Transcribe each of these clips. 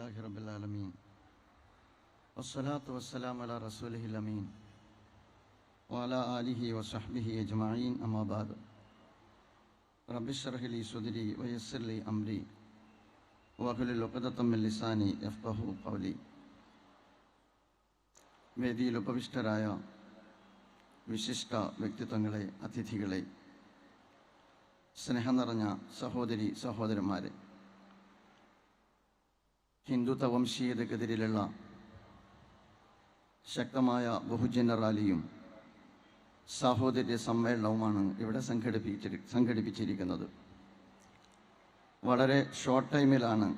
അലഹമുല്ലാഹി റബുലാലമീൻ വസ്സലാത്തു വസ്സലാം അല റസൂലഹിൽ അമീൻ. വാല ആലിഹി വസഹ്ബിഹി അജ്മായീൻ അമാബാദ് റബിഷർഹിലി സുദരി വയസ്സർലി അംരി. വഹുലിൽ ഒക്കതത്തമ്മിൽ ലിസാനി എഫ്ബഹു കൗലി വേദിയിൽ ഉപവിഷ്ടരായ വിശിഷ്ട വ്യക്തിത്വങ്ങളെ അതിഥികളെ സ്നേഹം നിറഞ്ഞ സഹോദരി സഹോദരന്മാരെ ഹിന്ദുത്വ വംശീയതക്കെതിരെയുള്ള ശക്തമായ ബഹുജന റാലിയും സാഹോദര്യ സമ്മേളനവുമാണ് ഇവിടെ സംഘടിപ്പിച്ചിരി സംഘടിപ്പിച്ചിരിക്കുന്നത്. വളരെ ഷോർട്ട് ടൈമിലാണ്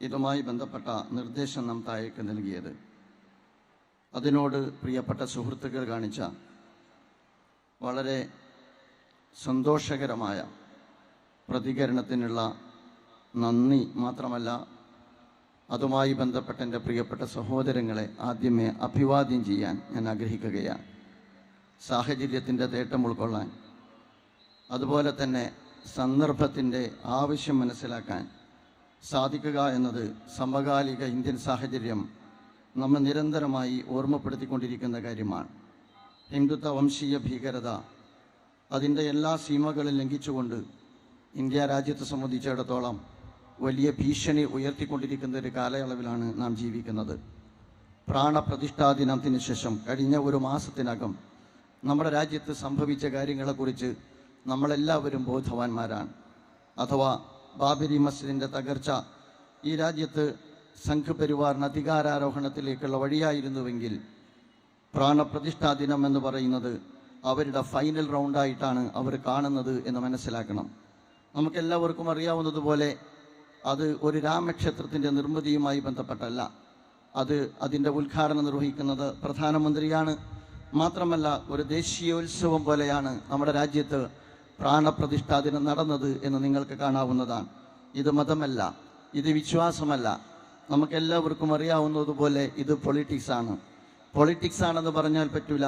ഇതുമായി ബന്ധപ്പെട്ട നിർദ്ദേശം നാം താഴേക്ക് നൽകിയത്. അതിനോട് പ്രിയപ്പെട്ട സുഹൃത്തുക്കൾ കാണിച്ച വളരെ സന്തോഷകരമായ പ്രതികരണത്തിനുള്ള നന്ദി മാത്രമല്ല അതുമായി ബന്ധപ്പെട്ട എന്റെ പ്രിയപ്പെട്ട സഹോദരങ്ങളെ ആദ്യമേ അഭിവാദ്യം ചെയ്യാൻ ഞാൻ ആഗ്രഹിക്കുകയാണ്. സാഹചര്യത്തിന്റെ തേട്ടം ഉൾക്കൊള്ളാൻ അതുപോലെ തന്നെ സന്ദർഭത്തിന്റെ ആവശ്യം മനസ്സിലാക്കാൻ സാധിക്കുക എന്നത് സമകാലിക ഇന്ത്യൻ സാഹചര്യം നമ്മൾ നിരന്തരമായി ഓർമ്മപ്പെടുത്തിക്കൊണ്ടിരിക്കുന്ന കാര്യമാണ്. ഹിന്ദുത്വ വംശീയ ഭീകരത അതിന്റെ എല്ലാ സീമകളും ലംഘിച്ചുകൊണ്ട് ഇന്ത്യ രാജ്യത്തെ സംബന്ധിച്ചിടത്തോളം വലിയ ഭീഷണി ഉയർത്തിക്കൊണ്ടിരിക്കുന്ന ഒരു കാലയളവിലാണ് നാം ജീവിക്കുന്നത്. പ്രാണപ്രതിഷ്ഠാ ദിനത്തിന് ശേഷം കഴിഞ്ഞ ഒരു മാസത്തിനകം നമ്മുടെ രാജ്യത്ത് സംഭവിച്ച കാര്യങ്ങളെക്കുറിച്ച് നമ്മളെല്ലാവരും ബോധവാന്മാരാണ്. അഥവാ ബാബരി മസ്ജിദിന്റെ തകർച്ച ഈ രാജ്യത്ത് സംഘപരിവാറിന് അധികാരാരോഹണത്തിലേക്കുള്ള വഴിയായിരുന്നുവെങ്കിൽ പ്രാണപ്രതിഷ്ഠാ ദിനം എന്ന് പറയുന്നത് അവരുടെ ഫൈനൽ റൗണ്ടായിട്ടാണ് അവർ കാണുന്നത് എന്ന് മനസ്സിലാക്കണം. നമുക്കെല്ലാവർക്കും അറിയാവുന്നതുപോലെ അത് ഒരു രാമക്ഷേത്രത്തിന്റെ നിർമ്മിതിയുമായി ബന്ധപ്പെട്ടല്ല. അത് അതിന്റെ ഉദ്ഘാടനം നിർവഹിക്കുന്നത് പ്രധാനമന്ത്രിയാണ്. മാത്രമല്ല ഒരു ദേശീയോത്സവം പോലെയാണ് നമ്മുടെ രാജ്യത്ത് പ്രാണപ്രതിഷ്ഠാ ദിനം നടന്നത് എന്ന് നിങ്ങൾക്ക് കാണാവുന്നതാണ്. ഇത് മതമല്ല ഇത് വിശ്വാസമല്ല. നമുക്കെല്ലാവർക്കും അറിയാവുന്നതുപോലെ ഇത് പൊളിറ്റിക്സ് ആണ് പൊളിറ്റിക്സ് ആണെന്ന് പറഞ്ഞാൽ പറ്റൂല.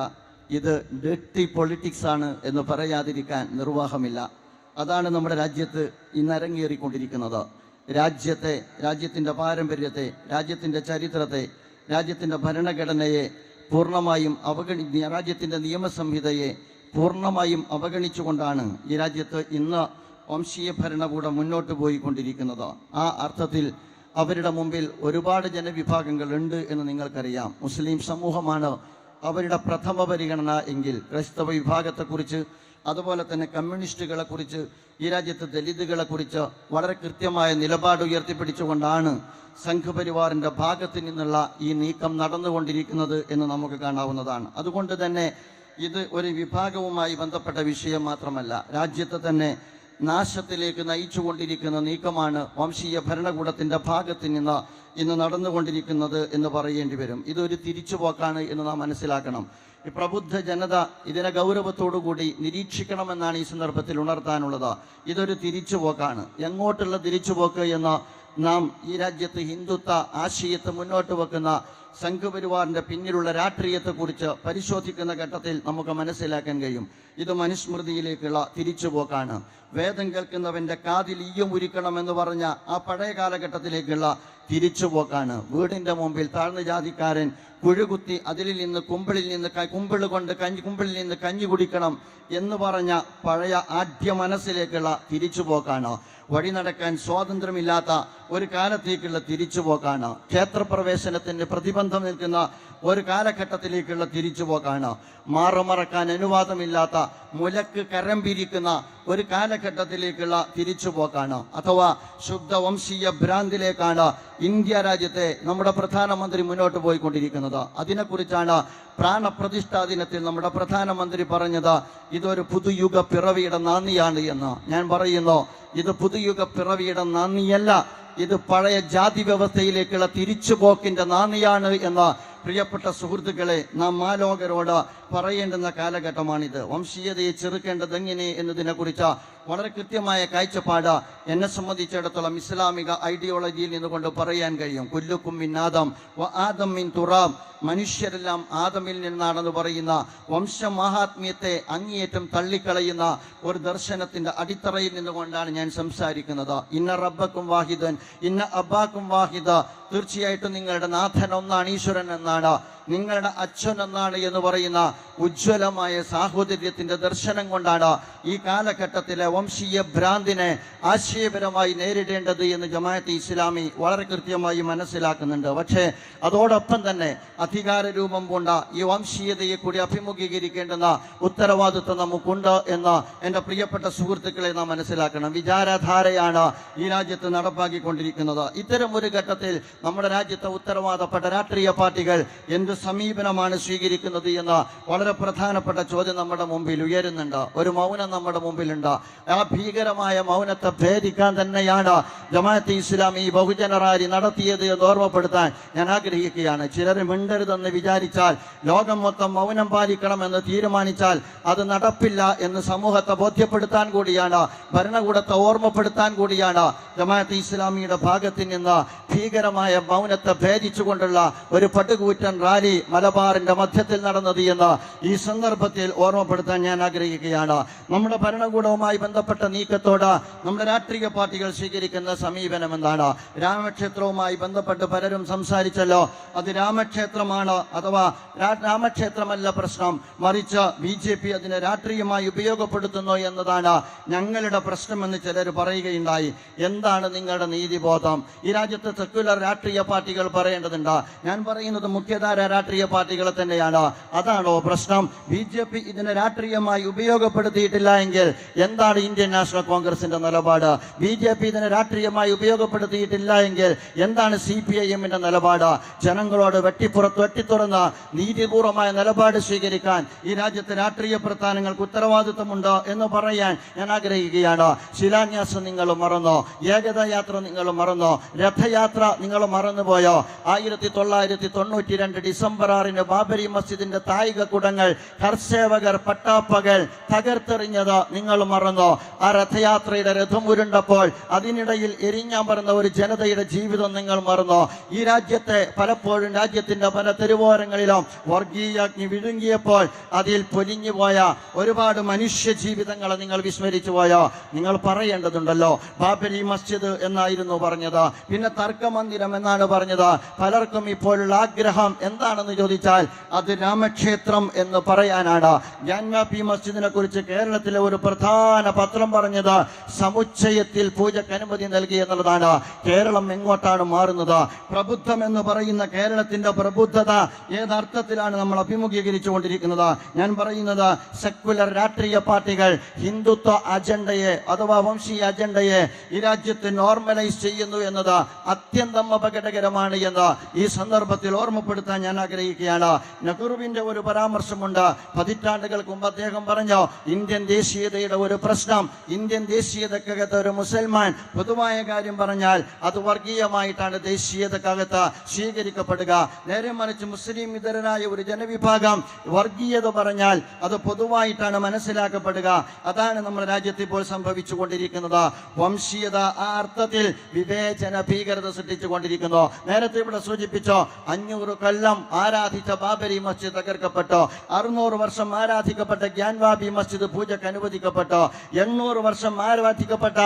ഇത് ഡെട്ടി പൊളിറ്റിക്സ് ആണ് എന്ന് പറയാതിരിക്കാൻ നിർവാഹമില്ല. അതാണ് നമ്മുടെ രാജ്യത്ത് ഇന്ന് അരങ്ങേറിക്കൊണ്ടിരിക്കുന്നത്. രാജ്യത്തെ രാജ്യത്തിന്റെ പാരമ്പര്യത്തെ രാജ്യത്തിന്റെ ചരിത്രത്തെ രാജ്യത്തിന്റെ ഭരണഘടനയെ പൂർണമായും അവഗണി രാജ്യത്തിന്റെ നിയമസംഹിതയെ പൂർണമായും അവഗണിച്ചുകൊണ്ടാണ് ഈ രാജ്യത്ത് ഇന്ന് വംശീയ ഭരണകൂടം മുന്നോട്ട് പോയിക്കൊണ്ടിരിക്കുന്നത്. ആ അർത്ഥത്തിൽ അവരുടെ മുമ്പിൽ ഒരുപാട് ജനവിഭാഗങ്ങൾ ഉണ്ട് എന്ന് നിങ്ങൾക്കറിയാം. മുസ്ലിം സമൂഹമാണ് അവരുടെ പ്രഥമ പരിഗണന എങ്കിൽ ക്രൈസ്തവ വിഭാഗത്തെക്കുറിച്ച് അതുപോലെ തന്നെ കമ്മ്യൂണിസ്റ്റുകളെ കുറിച്ച് ഈ രാജ്യത്ത് ദലിതുകളെ കുറിച്ച് വളരെ കൃത്യമായ നിലപാട് ഉയർത്തിപ്പിടിച്ചുകൊണ്ടാണ് സംഘപരിവാറിന്റെ ഭാഗത്ത് നിന്നുള്ള ഈ നീക്കം നടന്നുകൊണ്ടിരിക്കുന്നത് എന്ന് നമുക്ക് കാണാവുന്നതാണ്. അതുകൊണ്ട് തന്നെ ഇത് ഒരു വിഭാഗവുമായി ബന്ധപ്പെട്ട വിഷയം മാത്രമല്ല രാജ്യത്തെ തന്നെ നാശത്തിലേക്ക് നയിച്ചുകൊണ്ടിരിക്കുന്ന നീക്കമാണ് വംശീയ ഭരണകൂടത്തിന്റെ ഭാഗത്ത് നിന്ന് ഇന്ന് നടന്നുകൊണ്ടിരിക്കുന്നത് എന്ന് പറയേണ്ടി വരും. ഇതൊരു തിരിച്ചുപോക്കാണ് എന്ന് നാം മനസ്സിലാക്കണം. ഈ പ്രബുദ്ധ ജനത ഇതിനെ ഗൗരവത്തോടുകൂടി നിരീക്ഷിക്കണമെന്നാണ് ഈ സന്ദർഭത്തിൽ ഉണർത്താനുള്ളത്. ഇതൊരു തിരിച്ചുപോക്കാണ്. എങ്ങോട്ടുള്ള തിരിച്ചുപോക്ക് എന്ന് നാം ഈ രാജ്യത്ത് ഹിന്ദുത്വ ആശയത്തെ മുന്നോട്ട് വെക്കുന്ന സംഘപരിവാറിന്റെ പിന്നിലുള്ള രാഷ്ട്രീയത്തെക്കുറിച്ച് പരിശോധിക്കുന്ന ഘട്ടത്തിൽ നമുക്ക് മനസ്സിലാക്കാൻ കഴിയും. ഇത് മനുസ്മൃതിയിലേക്കുള്ള തിരിച്ചുപോക്കാണ്. വേദം കേൾക്കുന്നവന്റെ കാതിൽ ഈയം ഉരുക്കണമെന്ന് പറഞ്ഞ ആ പഴയ കാലഘട്ടത്തിലേക്കുള്ള തിരിച്ചുപോക്കാണ്. വീടിന്റെ മുമ്പിൽ താഴ്ന്ന ജാതിക്കാരൻ കുഴുകുത്തി അതിലിൽ നിന്ന് കുമ്പിളിൽ നിന്ന് കുമ്പിൾ കൊണ്ട് കഞ്ഞി കുമ്പിളിൽ നിന്ന് കഞ്ഞി കുടിക്കണം എന്ന് പറഞ്ഞ പഴയ ആദ്യ മനസ്സിലേക്കുള്ള തിരിച്ചുപോക്കാണ് വഴി നടക്കാൻ സ്വാതന്ത്ര്യമില്ലാത്ത ഒരു കാലത്തേക്കുള്ള തിരിച്ചുപോക്കാണ് ക്ഷേത്രപ്രവേശനത്തിന് പ്രതിബന്ധം നിൽക്കുന്ന ഒരു കാലഘട്ടത്തിലേക്കുള്ള തിരിച്ചുപോക്കാണ് മാറുമറക്കാൻ അനുവാദമില്ലാത്ത മുലക്ക് കരം പിരിക്കുന്ന ഒരു കാലഘട്ടത്തിലേക്കുള്ള തിരിച്ചുപോക്കാണ് അഥവാ ശുദ്ധ വംശീയ ഭ്രാന്തിലേക്കാണ് ഇന്ത്യ രാജ്യത്തെ നമ്മുടെ പ്രധാനമന്ത്രി മുന്നോട്ട് പോയിക്കൊണ്ടിരിക്കുന്നത്. അതിനെക്കുറിച്ചാണ് പ്രാണപ്രതിഷ്ഠാ ദിനത്തിൽ നമ്മുടെ പ്രധാനമന്ത്രി പറഞ്ഞത്. ഇതൊരു പുതുയുഗ പിറവിയുടെ നന്ദിയാണ് എന്ന്. ഞാൻ പറയുന്നു ഇത് പുതുയുഗ പിറവിയുടെ നന്ദിയല്ല. ഇത് പഴയ ജാതി വ്യവസ്ഥയിലേക്കുള്ള തിരിച്ചുപോക്കിന്റെ നാന്ദിയാണ് എന്ന് പ്രിയപ്പെട്ട സുഹൃത്തുക്കളെ നാം മാലോകരോട് പറയേണ്ടുന്ന കാലഘട്ടമാണിത്. വംശീയതയെ ചെറുക്കേണ്ടത് എങ്ങനെ എന്നതിനെ കുറിച്ച് വളരെ കൃത്യമായ കാഴ്ചപ്പാട് എന്നെ സംബന്ധിച്ചിടത്തോളം ഇസ്ലാമിക ഐഡിയോളജിയിൽ നിന്നുകൊണ്ട് പറയാൻ കഴിയും. കുല്ലുക്കും മിൻ ആദം വ ആദം മിൻ തുറാം മനുഷ്യരെല്ലാം ആദമിൽ നിന്നാണെന്ന് പറയുന്ന വംശ മഹാത്മ്യത്തെ അങ്ങേയറ്റം തള്ളിക്കളയുന്ന ഒരു ദർശനത്തിന്റെ അടിത്തറയിൽ നിന്നുകൊണ്ടാണ് ഞാൻ സംസാരിക്കുന്നത്. ഇന്ന റബ്ബക്കും വാഹിദൻ ഇന്ന അബ്ബാക്കും വാഹിദ. തീർച്ചയായിട്ടും നിങ്ങളുടെ നാഥൻ ഒന്നാണ് ഈശ്വരൻ എന്നാണ് നിങ്ങളുടെ അച്ഛൻ എന്നാണ് എന്ന് പറയുന്ന ഉജ്ജ്വലമായ സാഹോദര്യത്തിന്റെ ദർശനം കൊണ്ടാണ് ഈ കാലഘട്ടത്തിലെ വംശീയ ഭ്രാന്തിനെ ആശയപരമായി നേരിടേണ്ടത് എന്ന് ജമാഅത്ത് ഇസ്ലാമി വളരെ കൃത്യമായി മനസ്സിലാക്കുന്നുണ്ട്. പക്ഷേ അതോടൊപ്പം തന്നെ അധികാര രൂപം കൊണ്ട ഈ വംശീയതയെ കൂടി അഭിമുഖീകരിക്കേണ്ടുന്ന ഉത്തരവാദിത്വം നമുക്കുണ്ട് എന്ന് എന്റെ പ്രിയപ്പെട്ട സുഹൃത്തുക്കളെ നാം മനസ്സിലാക്കണം. വിചാരധാരയാണ് ഈ രാജ്യത്ത് നടപ്പാക്കിക്കൊണ്ടിരിക്കുന്നത്. ഇത്തരം ഒരു ഘട്ടത്തിൽ നമ്മുടെ രാജ്യത്തെ ഉത്തരവാദപ്പെട്ട രാഷ്ട്രീയ പാർട്ടികൾ എന്ത് സമീപനമാണ് സ്വീകരിക്കുന്നത് എന്ന വളരെ പ്രധാനപ്പെട്ട ചോദ്യം നമ്മുടെ മുമ്പിൽ ഉയരുന്നുണ്ട്. ഒരു മൗനം നമ്മുടെ മുമ്പിലുണ്ട്. ആ ഭീകരമായ മൗനത്തെ ഭേദിക്കാൻ തന്നെയാണ് ജമാഅത്ത് ഇസ്ലാം ഈ ബഹുജന റാലി നടത്തിയത് എന്ന് ഓർമ്മപ്പെടുത്താൻ ഞാൻ ആഗ്രഹിക്കുകയാണ്. ചിലർ മിണ്ടരുതെന്ന് വിചാരിച്ചാൽ ലോകം മൊത്തം മൗനം പാലിക്കണമെന്ന് തീരുമാനിച്ചാൽ അത് നടപ്പില്ല എന്ന് സമൂഹത്തെ ബോധ്യപ്പെടുത്താൻ കൂടിയാണ് ഭരണകൂടത്തെ ഓർമ്മപ്പെടുത്താൻ കൂടിയാണ് ജമാഅത്ത് ഇസ്ലാമിയുടെ ഭാഗത്ത് നിന്ന് ഭീകരമായ മൗനത്തെ ഭേദിച്ചുകൊണ്ടുള്ള ഒരു പടുകൂറ്റൻ റാലി മലബാറിന്റെ മധ്യത്തിൽ നടന്നത് എന്ന് ഈ സന്ദർഭത്തിൽ ഓർമ്മപ്പെടുത്താൻ ഞാൻ ആഗ്രഹിക്കുകയാണ്. നമ്മുടെ ഭരണകൂടവുമായി ബന്ധപ്പെട്ട നീക്കത്തോട് നമ്മുടെ രാഷ്ട്രീയ പാർട്ടികൾ സ്വീകരിക്കുന്ന സമീപനം എന്താണ് രാമക്ഷേത്രവുമായി ബന്ധപ്പെട്ട് പലരും സംസാരിച്ചല്ലോ. അത് രാമക്ഷേത്രമാണ് അഥവാ രാമക്ഷേത്രമല്ല പ്രശ്നം. മറിച്ച് ബി ജെ പി അതിനെ രാഷ്ട്രീയമായി ഉപയോഗപ്പെടുത്തുന്നു എന്നതാണ് ഞങ്ങളുടെ പ്രശ്നമെന്ന് ചിലർ പറയുകയുണ്ടായി. എന്താണ് നിങ്ങളുടെ നീതിബോധം? ഈ രാജ്യത്തെ സെക്യുലർ രാഷ്ട്രീയ പാർട്ടികൾ പറയേണ്ടതുണ്ട്. ഞാൻ പറയുന്നത് മുഖ്യധാര രാഷ്ട്രീയ പാർട്ടികളെ തന്നെയാണ്. അതാണോ പ്രശ്നം? ബി ജെ പി ഇതിനെ രാഷ്ട്രീയമായി ഉപയോഗപ്പെടുത്തിയിട്ടില്ല എങ്കിൽ എന്താണ് ഇന്ത്യൻ നാഷണൽ കോൺഗ്രസിന്റെ നിലപാട്? ബി ജെ പി ഇതിനെ രാഷ്ട്രീയമായി ഉപയോഗപ്പെടുത്തിയിട്ടില്ല എങ്കിൽ എന്താണ് സി പി ഐ എമ്മിന്റെ നിലപാട്? ജനങ്ങളോട് വെട്ടിപ്പുറത്ത് വെട്ടിത്തുറന്ന് നീതിപൂർവമായ നിലപാട് സ്വീകരിക്കാൻ ഈ രാജ്യത്തെ രാഷ്ട്രീയ പ്രസ്ഥാനങ്ങൾക്ക് ഉത്തരവാദിത്വമുണ്ട് എന്ന് പറയാൻ ഞാൻ ആഗ്രഹിക്കുകയാണ്. ശിലാന്യാസം നിങ്ങൾ മറന്നോ? ഏകതാ യാത്ര നിങ്ങൾ മറന്നോ? രഥയാത്ര നിങ്ങൾ മറന്നുപോയോ? ആയിരത്തി തൊള്ളായിരത്തി തൊണ്ണൂറ്റി രണ്ട് ഡിസംബർ ആറിന് ബാബരി മസ്ജിദിന്റെ തായിക കുടങ്ങൾ കർഷേവകർ പട്ടാപ്പകൽ തകർത്തെറിഞ്ഞത് നിങ്ങൾ മറന്നോ? ആ രഥയാത്രയുടെ രഥം ഉരുണ്ടപ്പോൾ അതിനിടയിൽ എരിഞ്ഞമർന്ന ഒരു ജനതയുടെ ജീവിതം നിങ്ങൾ മറന്നോ? ഈ രാജ്യത്തെ പലപ്പോഴും രാജ്യത്തിന്റെ പല തെരുവോരങ്ങളിലും വർഗീയാഗ്നി വിഴുങ്ങിയപ്പോൾ അതിൽ പൊലിഞ്ഞുപോയ ഒരുപാട് മനുഷ്യ ജീവിതങ്ങളെ നിങ്ങൾ വിസ്മരിച്ചു പോയോ? നിങ്ങൾ പറയേണ്ടതുണ്ടല്ലോ ബാബരി മസ്ജിദ് എന്നായിരുന്നു പറഞ്ഞത്. പിന്നെ തർക്കമന്ദിരം എന്നാണ് പറഞ്ഞത്. പലർക്കും ഇപ്പോഴുള്ള ആഗ്രഹം എന്താണെന്ന് ചോദിച്ചാൽ അത് രാമക്ഷേത്രം എന്ന് പറയാനാണ്. ജ്ഞാൻവാപി മസ്ജിദിനെ കുറിച്ച് കേരളത്തിലെ ഒരു പ്രധാന പത്രം പറഞ്ഞത് സമുച്ചയത്തിൽ പൂജയ്ക്ക് അനുമതി നൽകി എന്നുള്ളതാണ്. കേരളം എങ്ങോട്ടാണ് മാറുന്നത്? പ്രബുദ്ധം എന്ന് പറയുന്ന കേരളത്തിന്റെ പ്രബുദ്ധത ഏതർത്ഥത്തിലാണ് നമ്മൾ അഭിമുഖീകരിച്ചു കൊണ്ടിരിക്കുന്നത് ഞാൻ പറയുന്നത് സെക്യുലർ രാഷ്ട്രീയ പാർട്ടികൾ ഹിന്ദുത്വ അജണ്ടയെ അഥവാ വംശീയ അജണ്ടയെ ഈ രാജ്യത്ത് നോർമലൈസ് ചെയ്യുന്നു എന്നത് അത്യന്തം അപകടകരമാണ് എന്ന് ഈ സന്ദർഭത്തിൽ ഓർമ്മപ്പെടുത്താൻ ഞാൻ ആഗ്രഹിക്കുകയാണ്. നെഹ്റുവിന്റെ ഒരു പരാമർശമുണ്ട്. പതിറ്റാണ്ടുകൾക്ക് മുമ്പ് അദ്ദേഹം പറഞ്ഞു ഇന്ത്യൻ ദേശീയതയുടെ ഒരു പ്രശ്നം ഇന്ത്യൻ ദേശീയതക്കകത്ത് ഒരു മുസൽമാൻ പൊതുവായ കാര്യം പറഞ്ഞാൽ അത് വർഗീയമായിട്ടാണ് ദേശീയതക്കകത്ത് സ്വീകരിക്കപ്പെടുക. നേരെ മറിച്ച് മുസ്ലിം ഇതരനായ ഒരു ജനവിഭാഗം വർഗീയത പറഞ്ഞാൽ അത് പൊതുവായിട്ടാണ് മനസ്സിലാക്കപ്പെടുക. അതാണ് നമ്മുടെ രാജ്യത്ത് ഇപ്പോൾ സംഭവിച്ചുകൊണ്ടിരിക്കുന്നത്. വംശീയത ആ അർത്ഥത്തിൽ വിവേചന ഭീകരത സൃഷ്ടിച്ചുകൊണ്ടിരിക്കുന്നു. നേരത്തെ ഇവിടെ സൂചിപ്പിച്ചോ അഞ്ഞൂറ് കൊല്ലം ആരാധിച്ച ബാബരി മസ്ജിദ് തകർക്കപ്പെട്ടു? അറുന്നൂറ് വർഷം ആരാധിക്കപ്പെട്ട ഗ്യാൻവാബി മസ്ജിദ് പൂജക്ക് അനുവദിക്കപ്പെട്ടു? എണ്ണൂറ് വർഷം ആരാധിക്കപ്പെട്ട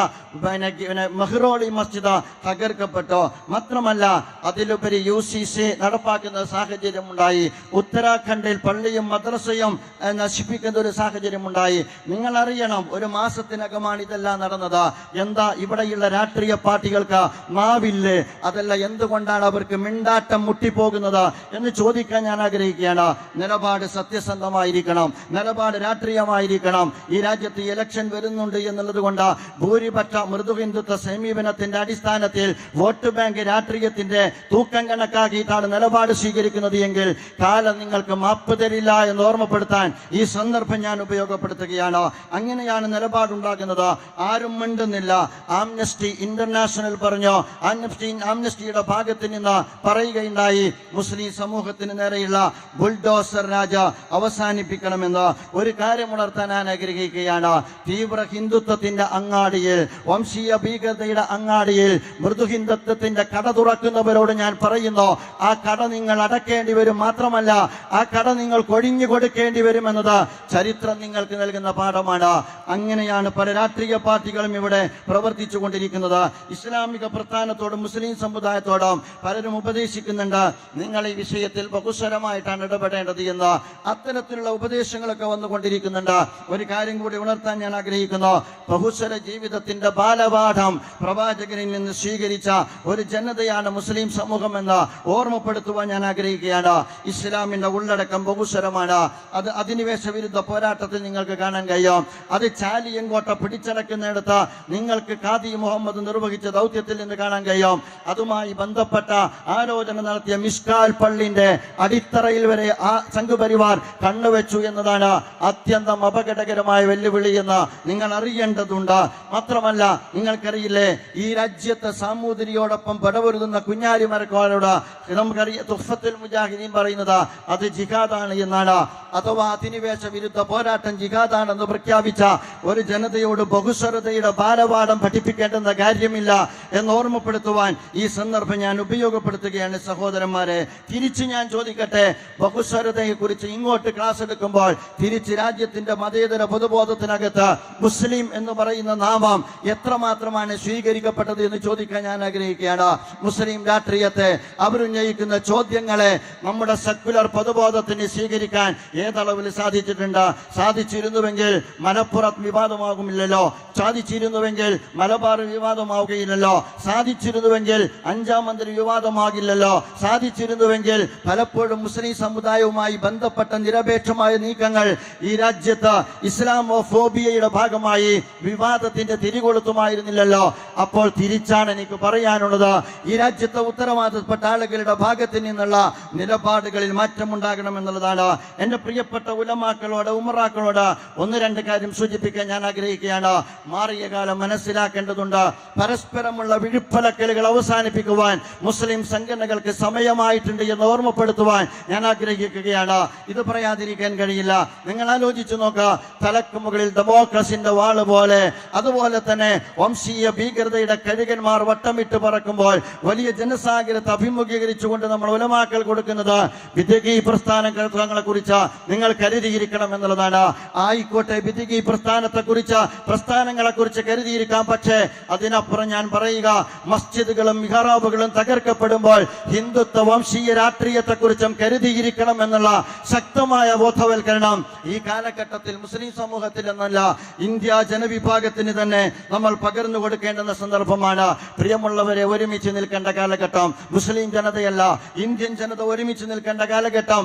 മെഹ്റോളി മസ്ജിദ് തകർക്കപ്പെട്ടു? മാത്രമല്ല അതിലുപരി യു സി സി നടപ്പാക്കുന്ന സാഹചര്യം ഉണ്ടായി ഉത്തരാഖണ്ഡിൽ പള്ളിയും മദ്രസയും നശിപ്പിക്കുന്ന ഒരു സാഹചര്യം ഉണ്ടായി നിങ്ങൾ അറിയണം ഒരു മാസത്തിനകമാണ് ഇതെല്ലാം നടന്നത്. എന്താ ഇവിടെയുള്ള രാഷ്ട്രീയ പാർട്ടികൾക്ക് മാവില്ലേ? അതല്ല എന്തുകൊണ്ടാണ് അവർക്ക് മിണ്ടാട്ടം മുട്ടിപ്പോകുന്നത്? എന്ന് ചോദിക്കാൻ ഞാൻ ആഗ്രഹിക്കുകയാണ്. നിലപാട് സത്യസന്ധമായിരിക്കണം. നിലപാട് രാഷ്ട്രീയമായിരിക്കണം. ഈ രാജ്യത്ത് ഇലക്ഷൻ വരുന്നുണ്ട് എന്നുള്ളത് കൊണ്ട് ഭൂരിപക്ഷ മൃദു ഹിന്ദുത്വ സമീപനത്തിന്റെ അടിസ്ഥാനത്തിൽ വോട്ട് ബാങ്ക് രാഷ്ട്രീയത്തിന്റെ തൂക്കം കണക്കാക്കിയിട്ടാണ് നിലപാട് സ്വീകരിക്കുന്നത് എങ്കിൽ കാലം നിങ്ങൾക്ക് മാപ്പ് തരില്ല എന്ന് ഓർമ്മപ്പെടുത്താൻ ഈ സന്ദർഭം ഞാൻ ഉപയോഗപ്പെടുത്തുകയാണ്. അങ്ങനെയാണ് നിലപാടുണ്ടാകുന്നത്. ആരും മിണ്ടുന്നില്ല. ആംനസ്റ്റി ഇന്റർനാഷണൽ പറഞ്ഞു ആംനസ്റ്റി ആംനസ്റ്റിയുടെ ഭാഗത്ത് നിന്ന് പറയുകയുണ്ടായി. മുസ്ലിം സമൂഹത്തിന് നേരെയുള്ള ബുൾഡോസർ രാജ അവസാനിപ്പിക്കണമെന്ന് ഒരു കാര്യം ഉണർത്താൻ ഞാൻ ആഗ്രഹിക്കുകയാണ്. തീവ്ര ഹിന്ദുത്വത്തിന്റെ അങ്ങാടിയിൽ വംശീയ ഭീകരതയുടെ അങ്ങാടിയിൽ മൃദു ഹിന്ദുത്വത്തിന്റെ കട തുറക്കുന്നവരോട് ഞാൻ പറയുന്നു ആ കട നിങ്ങൾ അടക്കേണ്ടി വരും മാത്രമല്ല ആ കട നിങ്ങൾ കൊഴിഞ്ഞു കൊടുക്കേണ്ടി വരുമെന്നത് ചരിത്രം നിങ്ങൾക്ക് നൽകുന്ന പാഠമാണ്. അങ്ങനെയാണ് പല രാഷ്ട്രീയ പാർട്ടികളും ഇവിടെ പ്രവർത്തിച്ചു കൊണ്ടിരിക്കുന്നത്. ഇസ്ലാമിക പ്രസ്ഥാനത്തോടും മുസ്ലിം സമുദായത്തോടും പലരും ഉപദേശിക്കുന്നുണ്ട്. നിങ്ങൾ ഈ വിഷയത്തിൽ ബഹുസ്വരമായിട്ടാണ് ഇടപെടേണ്ടത് എന്ന് അത്തരത്തിലുള്ള ഉപദേശങ്ങളൊക്കെ വന്നുകൊണ്ടിരിക്കുന്നുണ്ട്. ഒരു കാര്യം കൂടി ഉണർത്താൻ ഞാൻ ആഗ്രഹിക്കുന്നു. ബഹുസ്വര ജീവിതത്തിന്റെ ബാലപാഠം പ്രവാചകനിൽ നിന്ന് സ്വീകരിച്ച ഒരു ജനതയാണ് മുസ്ലിം സമൂഹം എന്ന് ഓർമ്മപ്പെടുത്തുവാൻ ഞാൻ ആഗ്രഹിക്കുകയാണ്. ഇസ്ലാമിന്റെ ഉള്ളടക്കം ബഹുസ്വരമാണ്. അത് അധിനിവേശ വിരുദ്ധ പോരാട്ടത്തിൽ നിങ്ങൾക്ക് കാണാൻ കഴിയും. അത് ചാലിയങ്കോട്ട പിടിച്ചടക്കുന്നിടത്ത് നിങ്ങൾക്ക് ഖാദി മുഹമ്മദ് നിർവഹിച്ച ദൗത്യത്തിൽ നിന്ന് കാണാൻ കഴിയും. അതുമായി ബന്ധപ്പെട്ട ആലോചന നടത്തിയ മിസ്കാൽ പള്ളിന്റെ അടിത്തറയിൽ വരെ ആ സംഘപരിവാർ കണ്ണുവെച്ചു എന്നതാണ് അത്യന്തം അപകടകരമായ വെല്ലുവിളി എന്ന് നിങ്ങൾ അറിയേണ്ടതുണ്ട്. മാത്രമല്ല നിങ്ങൾക്കറിയില്ലേ ഈ രാജ്യത്തെ സാമൂതിരിയോടൊപ്പം പടപൊരുതുന്ന കുഞ്ഞാലിമരക്കാരോട് നമുക്കറിയ തുഫത്തുൽ മുജാഹിദീൻ പറയുന്നത് അത് ജിഹാദാണ് എന്നാണ്. അഥവാ അധിനിവേശ വിരുദ്ധ പോരാട്ടം ജിഹാദാണെന്ന് പ്രഖ്യാപിച്ച ഒരു ജനതയോട് ബഹുസ്വരതയുടെ ബാലപാഠം പഠിപ്പിക്കേണ്ടെന്ന കാര്യമില്ല എന്ന് ഓർമ്മപ്പെടുത്തുവാൻ ഈ സന്ദർഭം ഞാൻ ഉപയോഗപ്പെടുത്തുകയാണ് സഹോദരന്മാരെ. തിരിച്ച് ഞാൻ ചോദിക്കട്ടെ? ബഹുസ്വരതയെ കുറിച്ച് ഇങ്ങോട്ട് ക്ലാസ് എടുക്കുമ്പോൾ തിരിച്ച് രാജ്യത്തിന്റെ മതേതര പൊതുബോധത്തിനകത്ത് മുസ്ലിം എന്ന് പറയുന്ന നാമം എത്രമാത്രമാണ് സ്വീകരിക്കപ്പെട്ടത് എന്ന് ചോദിക്കാൻ ഞാൻ ആഗ്രഹിക്കുകയാണ്. മുസ്ലിം രാഷ്ട്രീയത്തെ അവരുന്നയിക്കുന്ന ചോദ്യങ്ങളെ നമ്മുടെ സെക്കുലർ പൊതുബോധത്തിന് സ്വീകരിക്കാൻ ഏതളവിൽ സാധിച്ചിട്ടുണ്ട്? സാധിച്ചിരുന്നുവെങ്കിൽ മലപ്പുറത്ത് വിവാദമാകുമില്ലല്ലോ. സാധിച്ചിരുന്നുവെങ്കിൽ മലബാർ വിവാദമാവുകയില്ലല്ലോ. സാധിച്ചിരുന്നുവെങ്കിൽ അഞ്ചാം മന്ത്രി വിവാദമാകില്ലല്ലോ. സാധിച്ചിരുന്നുവെങ്കിൽ പലപ്പോഴും മുസ്ലിം സമുദായവുമായി ബന്ധപ്പെട്ട നിരപേക്ഷമായ നീക്കങ്ങൾ ഈ രാജ്യത്ത് ഇസ്ലാമോ ഫോബിയയുടെ ഭാഗമായി വിവാദത്തിന്റെ തിരികൊളുത്തുമായിരുന്നില്ലല്ലോ. അപ്പോൾ തിരിച്ചാണ് എനിക്ക് പറയാനുള്ളത്. ഈ രാജ്യത്തെ ഉത്തരവാദിത്തപ്പെട്ട ആളുകളുടെ ഭാഗത്ത് നിന്നുള്ള നിലപാടുകളിൽ മാറ്റമുണ്ടാകണം എന്നുള്ളതാണ്. എന്റെ പ്രിയപ്പെട്ട ഉലമാക്കളോട് ഉമറാക്കളോട് ഒന്ന് രണ്ട് കാര്യം സൂചിപ്പിക്കാൻ ഞാൻ ആഗ്രഹിക്കുകയാണ്. മാറിയ കാലം മനസ്സിലാക്കേണ്ടതുണ്ട്. പരസ്പരമുള്ള വിഴുപ്പലക്കലുകൾ അവസാനിപ്പിക്കുവാൻ മുസ്ലിം സംഘടനകൾക്ക് സമയമായിട്ടുണ്ട് എന്ന് ഓർമ്മപ്പെടുത്തുവാൻ ഞാൻ ആഗ്രഹിക്കുകയാണ്. ഇത് പറയാതിരിക്കാൻ കഴിയില്ല. നിങ്ങൾ ആലോചിച്ചു നോക്കുക. തലക്ക് മുകളിൽ ഡെമോക്രസിന്റെ വാൾ പോലെ അതുപോലെ തന്നെ വംശീയ ഭീകരതയുടെ കഴുകന്മാർ വട്ടമിട്ട് പറക്കുമ്പോൾ വലിയ ജനസാഗരത്തെ അഭിമുഖീകരിച്ചുകൊണ്ട് നമ്മൾ ഉലമാക്കൾ കൊടുക്കുന്നത്. വിദ്യകീ പ്രസ്ഥാനങ്ങളെ കുറിച്ച് നിങ്ങൾ കരുതിയിരിക്കണം എന്നുള്ളതാണ്. ആയിക്കോട്ടെ വിദ്യകീ പ്രസ്ഥാനത്തെ കുറിച്ച് പ്രസ്ഥാനങ്ങളെ കുറിച്ച് കരുതിയിരിക്കാം. പക്ഷേ അതിനപ്പുറം ഞാൻ പറയുക മസ്ജിദുകളും മിഹറാബുകളും തകർക്കപ്പെടുമ്പോൾ ഹിന്ദുത്വ വംശീയ രാഷ്ട്രീയത്തെ ശരീരത്തെക്കുറിച്ചും കരുതിയിരിക്കണം എന്നുള്ള ശക്തമായ ബോധവൽക്കരണം ഈ കാലഘട്ടത്തിൽ മുസ്ലിം സമൂഹത്തിൽ എന്നല്ല ഇന്ത്യ ജനവിഭാഗത്തിന് തന്നെ നമ്മൾ പകർന്നു കൊടുക്കേണ്ടുന്ന സന്ദർഭമാണ്. പ്രിയമുള്ളവരെ ഒരുമിച്ച് നിൽക്കേണ്ട കാലഘട്ടം മുസ്ലിം ജനതയല്ല ഇന്ത്യൻ ജനത ഒരുമിച്ച് നിൽക്കേണ്ട കാലഘട്ടം.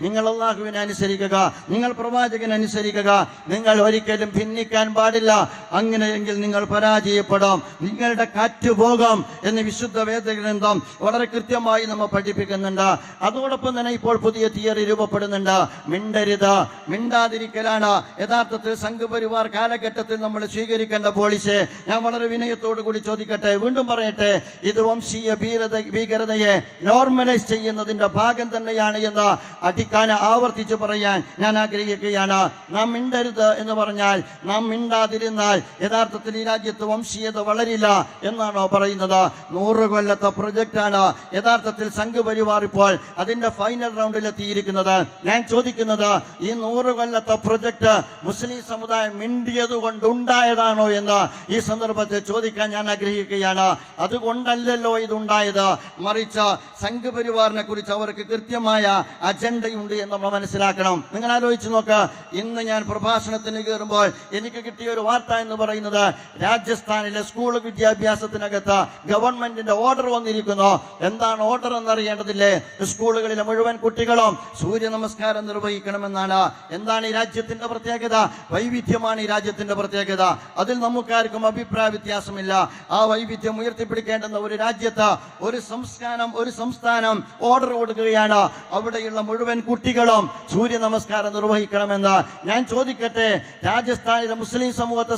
നിങ്ങൾ അള്ളാഹുവിനെ അനുസരിക്കുക നിങ്ങൾ പ്രവാചകൻ അനുസരിക്കുക. നിങ്ങൾ ഒരിക്കലും ഭിന്നിക്കാൻ പാടില്ല. അങ്ങ് അങ്ങനെയെങ്കിൽ നിങ്ങൾ പരാജയപ്പെടും. നിങ്ങളുടെ കാറ്റ് പോകും എന്ന് വിശുദ്ധ വേദഗ്രന്ഥം വളരെ കൃത്യമായി നമ്മൾ പഠിപ്പിക്കുന്നുണ്ട്. അതോടൊപ്പം തന്നെ ഇപ്പോൾ പുതിയ തിയറി രൂപപ്പെടുന്നുണ്ട്. മിണ്ടരുത് മിണ്ടാതിരിക്കലാണ്. യഥാർത്ഥത്തിൽ സംഘപരിവാർ കാലഘട്ടത്തിൽ നമ്മൾ സ്വീകരിക്കേണ്ട പോളിസി ഞാൻ വളരെ വിനയത്തോടു കൂടി ചോദിക്കട്ടെ വീണ്ടും പറയട്ടെ ഇത് വംശീയ ഭീരത ഭീകരതയെ നോർമലൈസ് ചെയ്യുന്നതിന്റെ ഭാഗം തന്നെയാണ് എന്ന് അടിക്കാന ആവർത്തിച്ച് പറയാൻ ഞാൻ ആഗ്രഹിക്കുകയാണ്. നാം മിണ്ടരുത് എന്ന് പറഞ്ഞാൽ നാം മിണ്ടാതിരുന്നാൽ യഥാർത്ഥത്തിൽ ഈ രാജ്യത്ത് വംശീയത വളരില്ല എന്നാണോ പറയുന്നത്? നൂറ് കൊല്ലത്തെ പ്രൊജക്റ്റാണ് യഥാർത്ഥത്തിൽ സംഘപരിവാർ ഇപ്പോൾ അതിന്റെ ഫൈനൽ റൗണ്ടിൽ എത്തിയിരിക്കുന്നത്. ഞാൻ ചോദിക്കുന്നത് ഈ നൂറ് കൊല്ലത്തെ പ്രൊജക്ട് മുസ്ലിം സമുദായം മിണ്ടിയത് കൊണ്ടുണ്ടായതാണോ എന്ന് ഈ സന്ദർഭത്തിൽ ചോദിക്കാൻ ഞാൻ ആഗ്രഹിക്കുകയാണ്. അതുകൊണ്ടല്ലല്ലോ ഇതുണ്ടായത്. മറിച്ച് സംഘപരിവാറിനെ കുറിച്ച് അവർക്ക് കൃത്യമായ അജണ്ടയുണ്ട് എന്ന് നമ്മൾ മനസ്സിലാക്കണം. നിങ്ങൾ ആലോചിച്ച് നോക്ക്. ഇന്ന് ഞാൻ പ്രഭാഷണത്തിന് കയറുമ്പോൾ എനിക്ക് കിട്ടിയ ഒരു വാർത്ത എന്ന് പറയുന്നത് രാജസ്ഥാനിലെ സ്കൂൾ വിദ്യാഭ്യാസത്തിനകത്ത് ഗവൺമെന്റിന്റെ ഓർഡർ വന്നിരിക്കുന്നു. എന്താണ് ഓർഡർ എന്നറിയേണ്ടതില്ലേ? സ്കൂളുകളിലെ മുഴുവൻ കുട്ടികളും സൂര്യ നമസ്കാരം നിർവഹിക്കണമെന്നാണ്. എന്താണ് ഈ രാജ്യത്തിന്റെ പ്രത്യേകത? വൈവിധ്യമാണ് ഈ രാജ്യത്തിന്റെ പ്രത്യേകത. അതിൽ നമുക്കാർക്കും അഭിപ്രായ വ്യത്യാസമില്ല. ആ വൈവിധ്യം ഉയർത്തിപ്പിടിക്കേണ്ടുന്ന ഒരു രാജ്യത്ത് ഒരു സംസ്ഥാനം ഒരു സംസ്ഥാനം ഓർഡർ കൊടുക്കുകയാണ്. അവിടെയുള്ള മുഴുവൻ കുട്ടികളും സൂര്യ നമസ്കാരം നിർവഹിക്കണമെന്ന്. ഞാൻ ചോദിക്കട്ടെ രാജസ്ഥാനിലെ മുസ്ലിം സമൂഹത്തെ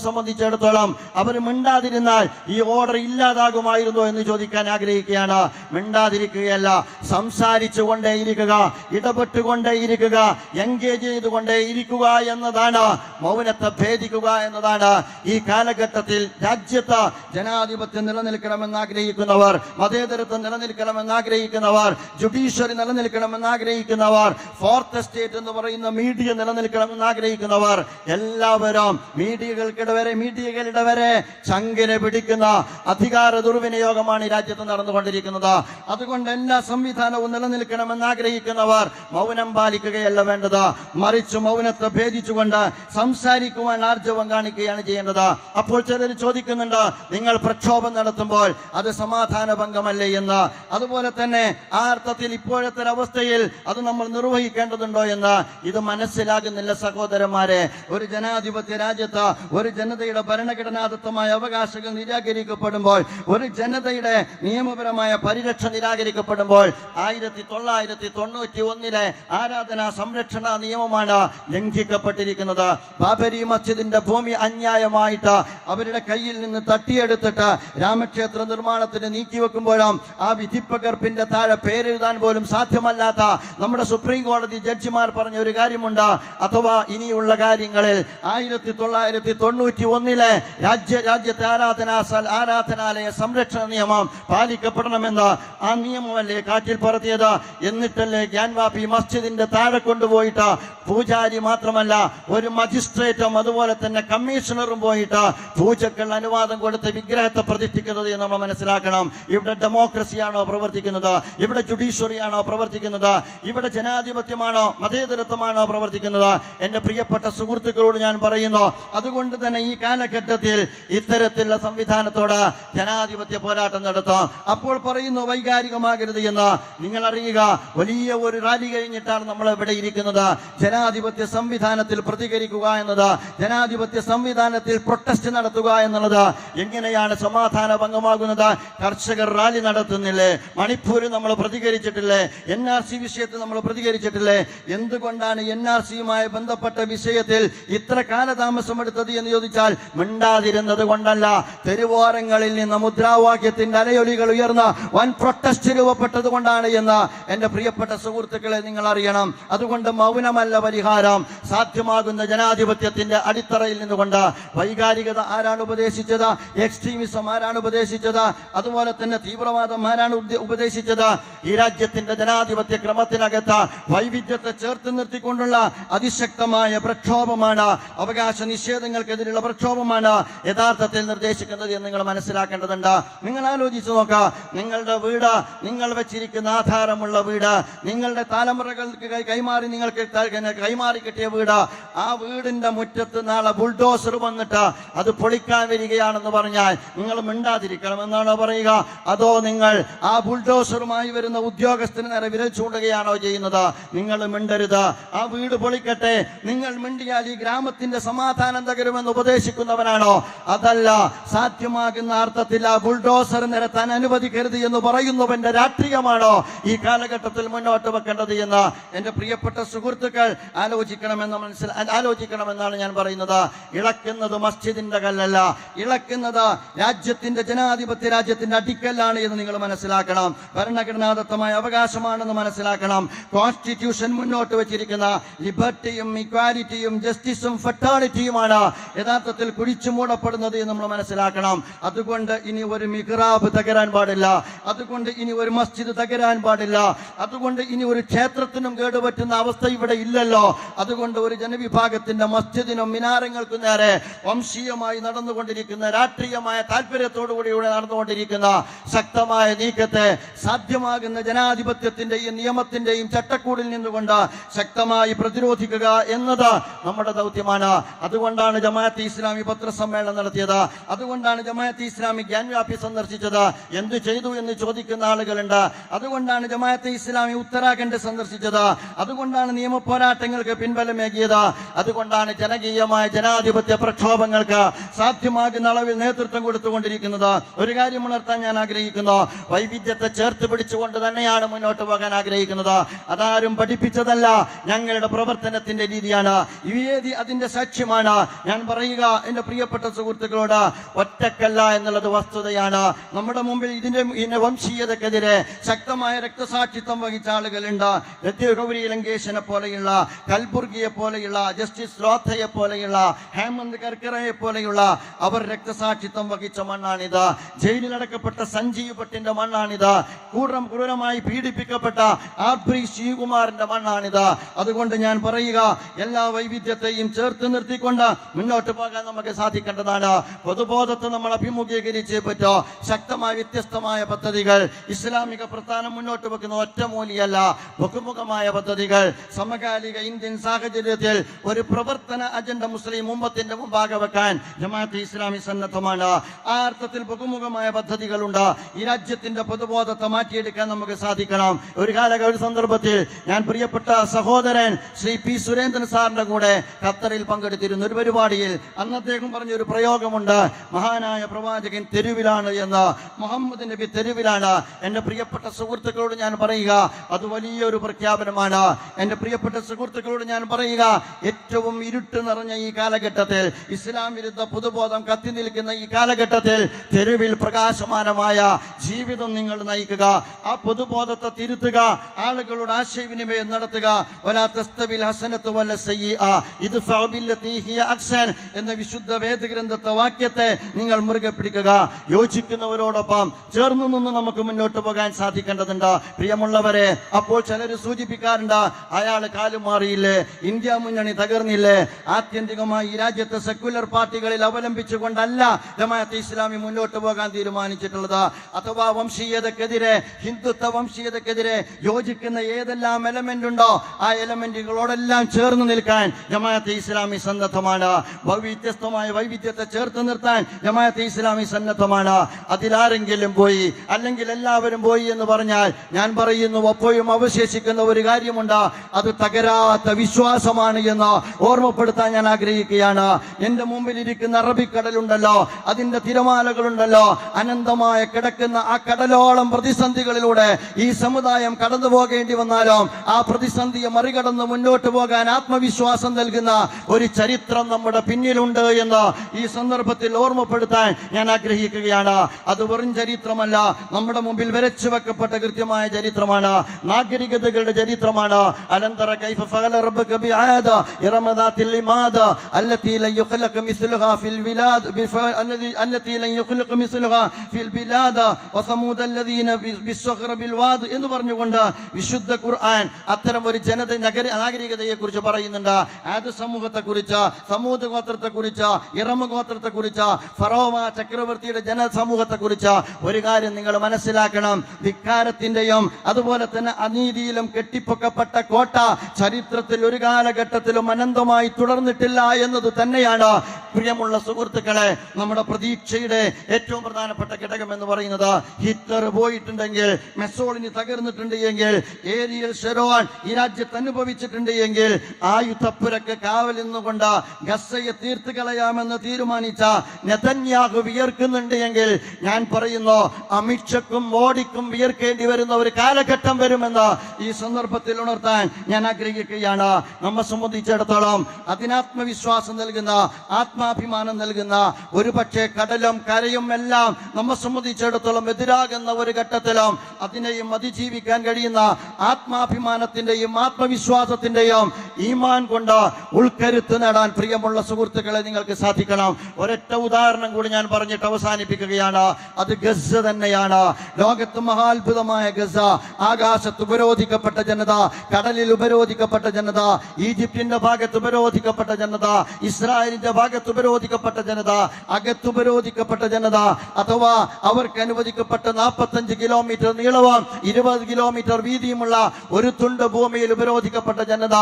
സംബന്ധിച്ചിടത്തോളം അവർ മിണ്ടാതിരുന്നാൽ ഈ ഓർഡർ ഇല്ലാതാകുമായിരുന്നു എന്ന് ചോദിക്കാൻ ആഗ്രഹിക്കുകയാണ്. മിണ്ടാതിരിക്കുകയല്ല സംസാരിച്ചു കൊണ്ടേയിരിക്കുക ഇടപെട്ടുകൊണ്ടേയിരിക്കുക എൻഗേജ് ചെയ്തുകൊണ്ടേ ഇരിക്കുക എന്നതാണ് മൗനത്തെ ഭേദിക്കുക എന്നതാണ് ഈ കാലഘട്ടത്തിൽ രാജ്യത്ത് ജനാധിപത്യം നിലനിൽക്കണമെന്ന് ആഗ്രഹിക്കുന്നവർ മതേതരത്വം നിലനിൽക്കണമെന്ന് ആഗ്രഹിക്കുന്നവർ ജുഡീഷ്യറി നിലനിൽക്കണമെന്ന് ആഗ്രഹിക്കുന്നവർ ഫോർത്ത് എസ്റ്റേറ്റ് എന്ന് പറയുന്ന മീഡിയ നിലനിൽക്കണമെന്ന് ആഗ്രഹിക്കുന്നവർ എല്ലാവരും മീഡിയകൾക്കിടെ വരെ മീഡിയകളുടെ വരെ ശങ്കിനെ പിടിക്കുന്ന അധികാര ദുർവിനിയോഗമാണ് ഈ രാജ്യത്ത് നടന്നുകൊണ്ടിരിക്കുന്നത്. അതുകൊണ്ട് എല്ലാ സംവിധാനവും നിലനിൽക്കണമെന്ന് ആഗ്രഹിക്കുന്നവർ മൗനം പാലിക്കുകയല്ല വേണ്ടത്. മറിച്ച് മൗനത്തെ ഭേദിച്ചുകൊണ്ട് സംസാരിക്കുവാൻ ആർജവം കാണിക്കുകയാണ് ചെയ്യേണ്ടത്. അപ്പോൾ ചിലർ ചോദിക്കുന്നുണ്ട് നിങ്ങൾ പ്രക്ഷോഭം നടത്തുമ്പോൾ അത് സമാധാന ഭംഗമല്ലേ എന്ന്? അതുപോലെ തന്നെ ആ അർത്ഥത്തിൽ ഇപ്പോഴത്തെ അവസ്ഥയിൽ അത് നമ്മൾ നിർവഹിക്കേണ്ടതുണ്ടോ എന്ന് ഇത് മനസ്സിലാകുന്നില്ല സഹോദരന്മാരെ. ഒരു ജനാധിപത്യ രാജ്യത്ത് ഒരു ജനതയുടെ ഭരണഘടനാദത്തമായ അവകാശങ്ങൾ നിരാകരിക്കപ്പെടുമ്പോൾ ഒരു ജനതയുടെ നിയമപരമായ പരിരക്ഷ നിരാകരിക്കപ്പെടുമ്പോൾ ആയിരത്തി തൊള്ളായിരത്തി തൊണ്ണൂറ്റി ഒന്നിലെ ആരാധനാ സംരക്ഷണ നിയമമാണ് ലംഘിക്കപ്പെട്ടിരിക്കുന്നത്. ബാബരി മസ്ജിദിന്റെ ഭൂമി അന്യായമായിട്ട് അവരുടെ കയ്യിൽ നിന്ന് തട്ടിയെടുത്തിട്ട് രാമക്ഷേത്ര നിർമ്മാണത്തിന് നീക്കിവെക്കുമ്പോഴും ആ വിധിപ്പകർപ്പിന്റെ താഴെ പേരെഴുതാൻ പോലും സാധ്യമല്ലാത്ത നമ്മുടെ സുപ്രീം കോടതി ജഡ്ജിമാർ പറഞ്ഞ ഒരു കാര്യമുണ്ട്. അഥവാ ഇനിയുള്ള കാര്യങ്ങളിൽ ആയിരത്തി തൊള്ളായിരത്തി തൊണ്ണൂറ്റി ഒന്നിലെ രാജ്യ രാജ്യത്തെ ആരാധനാ ആരാധനാലയ സംരക്ഷണ നിയമം പാലിക്കപ്പെടണമെന്ന ആ നിയമമല്ലേ കാറ്റിൽ പറത്തിയത്? എന്നിട്ടല്ലേ ഗ്യാൻവാപ്പി മസ്ജിദിന്റെ താഴെ കൊണ്ടുപോയിട്ട് പൂജാരി മാത്രമല്ല ഒരു മജിസ്ട്രേറ്റും അതുപോലെ തന്നെ കമ്മീഷണറും പോയിട്ട് പൂജക്കൾ അനുവാദം കൊടുത്ത് വിഗ്രഹത്തെ പ്രതിഷ്ഠിക്കുന്നത് എന്ന് നമ്മൾ മനസ്സിലാക്കണം. ഇവിടെ ഡെമോക്രസിയാണോ പ്രവർത്തിക്കുന്നത്? ഇവിടെ ജുഡീഷ്യറിയാണോ പ്രവർത്തിക്കുന്നത്? ഇവിടെ ജനാധിപത്യമാണോ മതേതരത്വമാണോ പ്രവർത്തിക്കുന്നത്? എന്റെ പ്രിയപ്പെട്ട സുഹൃത്തുക്കളോട് ഞാൻ പറയുന്നു അതുകൊണ്ട് തന്നെ ഈ കാലഘട്ടത്തിൽ ഇത്തരത്തിലുള്ള സംവിധാനത്തോട് ജനാധിപത്യ പോരാട്ടം നടത്താം. അപ്പോൾ പറയുന്നു വൈകാരികമാകരുത് എന്ന്. നിങ്ങൾ അറിയുക വലിയ ഒരു റാലി കഴിഞ്ഞിട്ടാണ് നമ്മൾ ഇവിടെ ഇരിക്കുന്നത്. ജനാധിപത്യ സംവിധാനത്തിൽ പ്രതികരിക്കുക എന്നത് ജനാധിപത്യ സംവിധാനത്തിൽ പ്രൊട്ടസ്റ്റ് നടത്തുക എന്നുള്ളത് എങ്ങനെയാണ് സമാധാന ഭംഗമാകുന്നത്? കർഷകർ റാലി നടത്തുന്നില്ലേ? മണിപ്പൂരിൽ നമ്മൾ പ്രതികരിച്ചിട്ടില്ലേ? എൻ ആർ സി വിഷയത്തിൽ നമ്മൾ പ്രതികരിച്ചിട്ടില്ലേ? എന്തുകൊണ്ടാണ് എൻ ആർ സിയുമായി ബന്ധപ്പെട്ട വിഷയത്തിൽ ഇത്ര കാലതാമസം എടുത്തത് എന്ന് ചോദിച്ചാൽ മിണ്ടാതിരുന്നത് കൊണ്ടല്ല. തെരുവോരങ്ങളിൽ നിന്ന് മുദ്രാവാക്യത്തിന്റെ അലയൊലികൾ ഉയർന്ന വൻ പ്രൊട്ടസ്റ്റ് രൂപപ്പെട്ടത് കൊണ്ടാണ് എന്ന് എന്റെ പ്രിയപ്പെട്ട സുഹൃത്തുക്കളെ നിങ്ങൾ അറിയണം. അതുകൊണ്ട് മൗനമല്ല പരിഹാരം. സാധ്യമാകുന്ന ജനാധിപത്യത്തിന്റെ അടിത്തറയിൽ നിന്നുകൊണ്ട് വൈകാരികത ആരാണ് ഉപദേശിച്ചത്? എക്സ്ട്രീമിസം ആരാണ് ഉപദേശിച്ചത്? അതുപോലെ തന്നെ തീവ്രവാദം ആരാണ് ഉപദേശിച്ചത്? ഈ രാജ്യത്തിന്റെ ജനാധിപത്യ ക്രമത്തിനകത്ത് വൈവിധ്യത്തെ ചേർത്ത് നിർത്തിക്കൊണ്ടുള്ള അതിശക്തമായ പ്രക്ഷോഭമാണ്. അവകാശ നിഷേധങ്ങൾക്കെതിരെയുള്ള പ്രക്ഷോഭമാണ് യഥാർത്ഥത്തിൽ നിർദ്ദേശിക്കുന്നത് എന്ന് നിങ്ങൾ മനസ്സിലാക്കേണ്ടതുണ്ട്. നിങ്ങൾ ആലോചിച്ച് നോക്കുക. നിങ്ങളുടെ വീട് നിങ്ങൾ വെച്ചിരിക്കുന്ന ആധാരമുള്ള വീട് നിങ്ങളുടെ തലമുറകൾക്ക് കൈമാറി നിങ്ങൾക്ക് കൈമാറി കിട്ടിയ വീട് ആ വീടിന്റെ മുറ്റത്ത് നാളെ ബുൾഡോസർ വന്നിട്ട് അത് പൊളിക്കാൻ വരികയാണെന്ന് പറഞ്ഞാൽ നിങ്ങൾ മിണ്ടാതിരിക്കണം എന്നാണ് പറയുക? അതോ നിങ്ങൾ ആ ബുൾഡോസറുമായി വരുന്ന ഉദ്യോഗസ്ഥന് നേരെ വിരൽ ചൂണ്ടുകയാണോ ചെയ്യുന്നത്? നിങ്ങൾ മിണ്ടരുത്. ആ വീട് പൊളിക്കട്ടെ. നിങ്ങൾ മിണ്ടിയാൽ ഈ ഗ്രാമത്തിന്റെ സമാധാനം തകരുമെന്ന് ഉപദേശിക്കുന്നവനാണോ അതല്ല സാധ്യമാകുന്ന അർത്ഥത്തിൽ ആ ബുൾഡോസർ നിരത്താൻ അനുവദിക്കരുത് എന്ന് പറയുന്നവന്റെ രാഷ്ട്രീയമാണോ ഈ കാലഘട്ടത്തിൽ മുന്നോട്ട് വെക്കേണ്ടത് എന്ന്? എന്റെ പ്രിയപ്പെട്ട സുഹൃത്തുക്കൾ ആലോചിക്കണമെന്ന് മനസ്സിൽ ആലോചിക്കണമെന്നാണ് ഞാൻ പറയുന്നത്. ഇളക്കുന്നത് മസ്ജിദിന്റെ കല്ലല്ല. ഇളക്കുന്നത് രാജ്യത്തിന്റെ ജനാധിപത്യ രാജ്യത്തിന്റെ അടിക്കല്ലാണ് എന്ന് നിങ്ങൾ മനസ്സിലാക്കണം. ഭരണഘടനാദത്തമായ അവകാശമാണെന്ന് മനസ്സിലാക്കണം. കോൺസ്റ്റിറ്റ്യൂഷൻ മുന്നോട്ട് വെച്ചിരിക്കുന്ന ലിബർട്ടിയും ഇക്വാലിറ്റിയും ജസ്റ്റിസും ഫെർട്ടാലിറ്റിയുമാണ് യഥാർത്ഥത്തിൽ കുഴിച്ചു മൂടപ്പെടുന്നത് നമ്മൾ മനസ്സിലാക്കണം. അതുകൊണ്ട് ഇനി ഒരു മിഹ്റാബ് തകരാൻ പാടില്ല. അതുകൊണ്ട് ഇനി ഒരു മസ്ജിദ് തകരാൻ പാടില്ല. അതുകൊണ്ട് ഇനി ഒരു ക്ഷേത്രത്തിനും കേടുപറ്റുന്ന അവസ്ഥ ഇവിടെ ഇല്ലല്ലോ. അതുകൊണ്ട് ഒരു ജനവിഭാഗത്തിന്റെ മസ്ജിദിനും മിനാരങ്ങൾക്കും നേരെ വംശീയമായി നടന്നുകൊണ്ടിരിക്കുന്ന രാഷ്ട്രീയമായ താല്പര്യത്തോടുകൂടി ഇവിടെ നടന്നുകൊണ്ടിരിക്കുന്ന ശക്തമായ നീക്കത്തെ സാധ്യമാകുന്ന ജനാധിപത്യത്തിന്റെയും നിയമത്തിന്റെയും ചട്ടക്കൂടിൽ നിന്നുകൊണ്ട് ശക്തമായി പ്രതിരോധിക്കുക എന്നത് നമ്മുടെ ദൗത്യമാണ്. അതുകൊണ്ടാണ് ജമാഅത്ത് ഇസ്ലാമി പത്രസമ്മേളനം നടത്തിയത്. അതുകൊണ്ടാണ് ജമാഅത്ത് ഇസ്ലാമി ഗ്യാൻവ്യാപി സന്ദർശിച്ചത്. എന്തു ചെയ്തു എന്ന് ചോദിക്കുന്ന ആളുകളുണ്ട്. അതുകൊണ്ടാണ് ജമാഅത്ത് ഇസ്ലാമി ഉത്തരാഖണ്ഡ് സന്ദർശിച്ചത്. അതുകൊണ്ടാണ് നിയമ പോരാട്ടങ്ങൾക്ക് പിൻബലമേകിയത്. അതുകൊണ്ടാണ് ജനകീയമായ ജനാധിപത്യ പ്രക്ഷോഭങ്ങൾക്ക് സാധ്യമാകുന്ന അളവിൽ നേതൃത്വം കൊടുത്തുകൊണ്ടിരിക്കുന്നത്. ഒരു കാര്യം ഉണർത്താൻ ഞാൻ ആഗ്രഹിക്കുന്നു. വൈവിധ്യത്തെ ചേർത്ത് പിടിച്ചുകൊണ്ട് തന്നെയാണ് മുന്നോട്ട് പോകാൻ ആഗ്രഹിക്കുന്നത്. അതാരും പഠിപ്പിച്ചതല്ല. ഞങ്ങളുടെ പ്രവർത്തനത്തിന്റെ രീതിയാണ്. ഈ അതിന്റെ സാക്ഷ്യമാണ്. ഞാൻ പറയുക എന്റെ പ്രിയപ്പെട്ട സുഹൃത്തുക്കളോട് ഒറ്റക്കല്ല എന്നുള്ളത് വസ്തുതയാണ്. നമ്മുടെ മുമ്പിൽ ഇതിന്റെ ഇതിന്റെ വംശീയതക്കെതിരെ ശക്തമായ രക്തസാക്ഷിത്വം വഹിച്ച ആളുകളുണ്ട്. ഗൗരി ലങ്കേശനെ പോലെയുള്ള കൽബുർഗിയെ പോലെയുള്ള ജസ്റ്റിസ് ലോത്തയെ പോലെയുള്ള ഹേമന്ത് കർക്കറയെ പോലെയുള്ള അവർ രക്തസാക്ഷിത്വം വഹിച്ച മണ്ണാണിത്. ജയിലിലടക്കപ്പെട്ട സഞ്ജീവ് ഭട്ടിന്റെ മണ്ണാണിത്. ക്രൂരം ക്രൂരമായി പീഡിപ്പിക്കപ്പെട്ട ആർബ്രി ശ്രീകുമാറിന്റെ മണ്ണാണിത്. അതുകൊണ്ട് ഞാൻ പറയുക എല്ലാ വൈവിധ്യത്തെയും ചേർത്ത് നിർത്തിക്കൊണ്ട് മുന്നോട്ട് പോകാൻ നമുക്ക് സാധിക്കേണ്ടതാണ്. പൊതുബോധത്തെ നമ്മൾ അഭിമുഖീകരിച്ചേ പറ്റോ? ശക്തമായ വ്യത്യസ്തമായ പദ്ധതികൾ. ഇസ്ലാമിക പ്രസ്ഥാനം മുന്നോട്ട് വെക്കുന്ന ഒറ്റമൂലിയല്ല ബഹുമുഖമായ പദ്ധതികൾ. സമകാലിക ഇന്ത്യൻ സാഹചര്യത്തിൽ ഒരു പ്രവർത്തന അജണ്ട മുസ്ലിം ഉമ്മത്തിന്റെ മുമ്പാകെ വെക്കാൻ ജമാഅത്ത് ഇസ്ലാമി സന്നദ്ധമാണ്. ആ അർത്ഥത്തിൽ ബഹുമുഖമായ പദ്ധതികളുണ്ട്. ഈ രാജ്യത്തിന്റെ പൊതുബോധത്തെ മാറ്റിയെടുക്കാൻ നമുക്ക് സാധിക്കണം. ഒരു കാലഘട്ട ഒരു സന്ദർഭത്തിൽ ഞാൻ പ്രിയപ്പെട്ട സഹോദരൻ ശ്രീ പി സുരേന്ദ്രൻ സാറിന്റെ കൂടെ ഖത്തറിൽ പങ്കെടുത്തിരുന്ന ഒരു പരിപാടിയിൽ അന്ന് അദ്ദേഹം പറഞ്ഞ ഒരു പ്രയോഗമുണ്ട്. മഹാനായ പ്രവാചകൻ തെരുവിലാണ് എന്ന്. മുഹമ്മദ് നബി തെരുവിലാണ്. എന്റെ പ്രിയപ്പെട്ട സുഹൃത്തുക്കളോട് ഞാൻ പറയുക അത് വലിയൊരു പ്രഖ്യാപനമാണ്. എന്റെ പ്രിയപ്പെട്ട സുഹൃത്തുക്കളോട് ഞാൻ പറയുക ഏറ്റവും ഇരുട്ട് നിറഞ്ഞ ഈ കാലഘട്ടത്തിൽ ഇസ്ലാം വിരുദ്ധ പുതുബോധം കത്തി നിൽക്കുന്ന ഈ കാലഘട്ടത്തിൽ തെരുവിൽ പ്രകാശമാനമായ ജീവിതം നിങ്ങൾ നയിക്കുക ആ പൊതുബോധത്തെ തിരുത്തുക ആളുകളോട് ആശയവിനിമയം നടത്തുക. അഹ്സൻ എന്ന വിശുദ്ധ വേദഗ്രന്ഥത്തെ വാക്യത്തെ നിങ്ങൾ മുറുകെ പിടിക്കുക. യോജിക്കുന്നവരോടൊപ്പം ചേർന്ന് നിന്ന് നമുക്ക് മുന്നോട്ട് പോകാൻ സാധിക്കേണ്ടതുണ്ട്. പ്രിയമുള്ളവരെ അപ്പോൾ ചിലർ സൂചിപ്പിക്കാറുണ്ട് അയാൾ കാലുമാറിയില്ലേ ഇന്ത്യ മുന്നണി തകർന്നില്ലേ ആത്യന്തികമായി ഈ രാജ്യത്തെ സെക്യുലർ പാർട്ടികളിൽ അവലംബിച്ചുകൊണ്ടല്ല ജമാഅത്ത് ഇസ്ലാമി മുന്നോട്ട് പോകാൻ തീരുമാനിച്ചിട്ടുള്ളത്. അഥവാ വംശീയതക്കെതിരെ ഹിന്ദുത്വ വംശീയതക്കെതിരെ യോജിക്കുന്ന ഏതെല്ലാം എലമെന്റ് ഉണ്ടോ ആ എലമെന്റുകളോടെല്ലാം ചേർന്ന് നിൽക്കാൻ ജമാഅത്ത് ഇസ്ലാമി സന്നദ്ധമാണ്. വ്യത്യസ്തമായ വൈവിധ്യത്തെ ചേർത്ത് നിർത്താൻ ജമാഅത്തെ ഇസ്ലാമി സന്നദ്ധമാണ്. അതിലാരെങ്കിലും പോയി അല്ലെങ്കിൽ എല്ലാവരും പോയി എന്ന് പറഞ്ഞാൽ ഞാൻ പറയുന്നു അപ്പോഴും അവശേഷിക്കുന്ന ഒരു കാര്യമുണ്ട്. അത് തകരാത്ത വിശ്വാസമാണ് എന്ന് ഓർമ്മപ്പെടുത്താൻ ഞാൻ ആഗ്രഹിക്കുകയാണ്. എന്റെ മുമ്പിൽ ഇരിക്കുന്ന അറബിക്കടലുണ്ടല്ലോ അതിന്റെ തിരമാലകളുണ്ടല്ലോ അനന്തമായ കിടക്കുന്ന ആ കടലോളം പ്രതിസന്ധികളിലൂടെ ഈ സമുദായം കടന്നു പോകേണ്ടി വന്നാലും ആ പ്രതിസന്ധിയെ മറികടന്ന് മുന്നോട്ട് പോകാൻ ആത്മവിശ്വാസം നൽകുന്ന ഒരു ചരിത്രം നമ്മുടെ പിന്നിലുണ്ട് എന്ന് ഈ സന്ദർഭത്തിൽ ഓർമ്മപ്പെടുത്താൻ ഞാൻ ആഗ്രഹിക്കുകയാണ്. അത് വെറും ചരിത്രമല്ല. നമ്മുടെ മുമ്പിൽ വരച്ചു വെക്കപ്പെട്ട കൃത്യമായ ചരിത്രമാണ്. നാഗരികതകളുടെ ചരിത്രമാണ്. അലന്തറ കൈഫ ഫഅല റബ്ബക ബിആദ ഇറമദാത്തിൽ ലിമാദ അല്ലത്തി ലൻ യുഖ്ലഖ മിസ്ലുഹാ ഫിൽ വിലാദ് അല്ലത്തി ലൻ യുഖ്ലഖ മിസ്ലുഹാ ഫിൽ ബിലാദ വസമൂദ അല്ലദീന ബിസ്സഖ്റ ബിൽ വാദ് എന്ന് പറഞ്ഞുകൊണ്ട് വിശുദ്ധ ഖുർആൻ അത്തരം ഒരു ജനത നഗര നാഗരികതയെ കുറിച്ച് പറയുന്നുണ്ട്. ആദ് സമൂഹത്തെ കുറിച്ച് സമൂഹ ഗോത്രത്തെ കുറിച്ച് ഇറമ ഗോത്രത്തെ കുറിച്ച് ഫറോമ ചക്രവർത്തിയുടെ ജനസമൂഹത്തെ കുറിച്ച് ഒരു കാര്യം നിങ്ങൾ മനസ്സിലാക്കണം. ധിക്കാരത്തിന്റെയും അതുപോലെ തന്നെ അനീതിയിലും കെട്ടിപ്പൊക്കപ്പെട്ട കോട്ട ചരിത്രത്തിൽ ഒരു കാലഘട്ടത്തിലും അനന്തമായി തുടർന്നിട്ടില്ല എന്നത് തന്നെയാണ്. പ്രിയമുള്ള സുഹൃത്തുക്കളെ നമ്മുടെ പ്രതീക്ഷയുടെ ഏറ്റവും പ്രധാനപ്പെട്ട ഘടകം എന്ന് പറയുന്നത് ഹിറ്റ്ലർ പോയിട്ടുണ്ടെങ്കിൽ മെസോളിനി തകർന്നിട്ടുണ്ട് എങ്കിൽ ഏരിയൽ ഷെറോൺ ഈ രാജ്യത്ത് അനുഭവിച്ചിട്ടുണ്ട് എങ്കിൽ ആ യുദ്ധപ്പുരക്ക് കാവൽ നിന്നുകൊണ്ട് ഗസയെ തീർത്ത് കളയാമെന്ന് തീരുമാനിച്ച നെതന്യാഹു വിയർക്കുന്നുണ്ട് എങ്കിൽ ഞാൻ പറയുന്നു അമിത്ഷക്കും മോഡിക്കും വിയർക്കേണ്ടി വരുന്ന ഒരു കാലഘട്ടം വരുമെന്ന് ഈ സന്ദർഭത്തിൽ ഉണർത്താൻ ഞാൻ ആഗ്രഹിക്കുകയാണ്. നമ്മെ സംബന്ധിച്ചിടത്തോളം അതിനാത്മവിശ്വാസം നൽകുന്ന ആത്മാഭിമാനം നൽകുന്ന ഒരു പക്ഷേ കടലും കരയും എല്ലാം നമ്മെ സംബന്ധിച്ചിടത്തോളം എതിരാകുന്ന ഒരു ഘട്ടത്തിലും അതിനെയും അതിജീവിക്കാൻ കഴിയുന്ന ആത്മാഭിമാനത്തിന്റെയും ആത്മവിശ്വാസത്തിന്റെയും ഈമാൻ കൊണ്ട് ഉൾക്കരുത്ത് നേടാൻ പ്രിയമുള്ള സുഹൃത്തുക്കളെ നിങ്ങൾക്ക് സാധിക്കണം. ഒരൊറ്റ ഉദാഹരണം കൂടി ഞാൻ പറഞ്ഞിട്ട് അവസാനിപ്പിക്കുകയാണ്. അത് ഗസ തന്നെയാണ്. ലോകത്ത് മഹാത്ഭുതമായ ഗസ ആകാശത്ത് ഉപരോധിക്കപ്പെട്ട ജനത കടലിൽ ഉപരോധിക്കപ്പെട്ട ജനത ഈജിപ്തിന്റെ ഭാഗത്ത് ഉപരോധിക്കപ്പെട്ട ജനത ഇസ്രായേലിന്റെ ഭാഗത്ത് ഉപരോധിക്കപ്പെട്ട ജനത അകത്ത് ഉപരോധിക്കപ്പെട്ട ജനത അഥവാ അവർക്ക് അനുവദിക്കപ്പെട്ട നാൽപ്പത്തഞ്ച് കിലോമീറ്റർ നീളവും ഇരുപത് കിലോമീറ്റർ വീതിയുമുള്ള ഒരു തുണ്ട് ഭൂമിയിൽ ഉപരോധിക്കപ്പെട്ട ജനത